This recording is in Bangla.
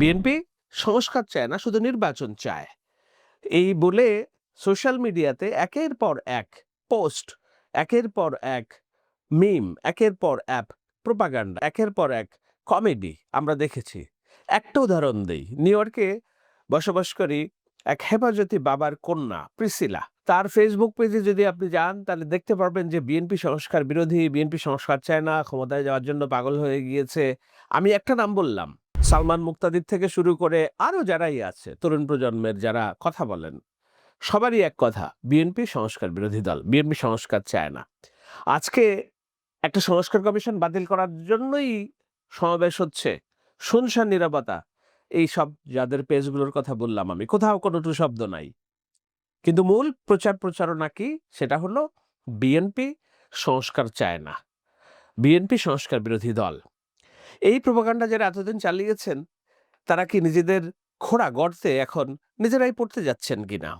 বিএনপি সংস্কার চায় না, শুধু নির্বাচন চায়। এই বলে সোশ্যাল মিডিয়াতে একের পর এক পোস্ট, একের পর এক মিম, একের পর অ্যাপ প্রোপাগান্ডা, একের পর এক কমেডি আমরা দেখেছি। একটা উদাহরণ দিই, নিউ ইয়র্কে বসবাসকারী এক হেফাজতি বাবার কন্যা প্রিসিলা। তার ফেসবুক পেজে যদি আপনি যান, তাহলে দেখতে পারবেন যে বিএনপি সংস্কার বিরোধী, বিএনপি সংস্কার চায় না, ক্ষমতায় যাওয়ার জন্য পাগল হয়ে গিয়েছে। আমি একটা নাম বললাম সালমান মুক্তাদির থেকে শুরু করে আরও যারাই আছে, তরুণ প্রজন্মের যারা কথা বলেন, সবারই এক কথা বিএনপি সংস্কার বিরোধী দল বিএনপি সংস্কার চায় না। আজকে একটা সংস্কার কমিশন বাতিল করার জন্যই সমাবেশ হচ্ছে। শুনশান নিরাপত্তা, এই সব যাদের পেজগুলোর কথা বললাম আমি, কোথাও কোনো টু শব্দ নাই। কিন্তু মূল প্রচার প্রচারণা কি? সেটা হলো বিএনপি সংস্কার চায় না। বিএনপি সংস্কার বিরোধী দল এই প্রোপাগান্ডা যারা এতদিন চালিয়েছেন, তারা কি নিজেদের খোড়া গর্তে এখন নিজেরাই পড়তে যাচ্ছেন কিনা?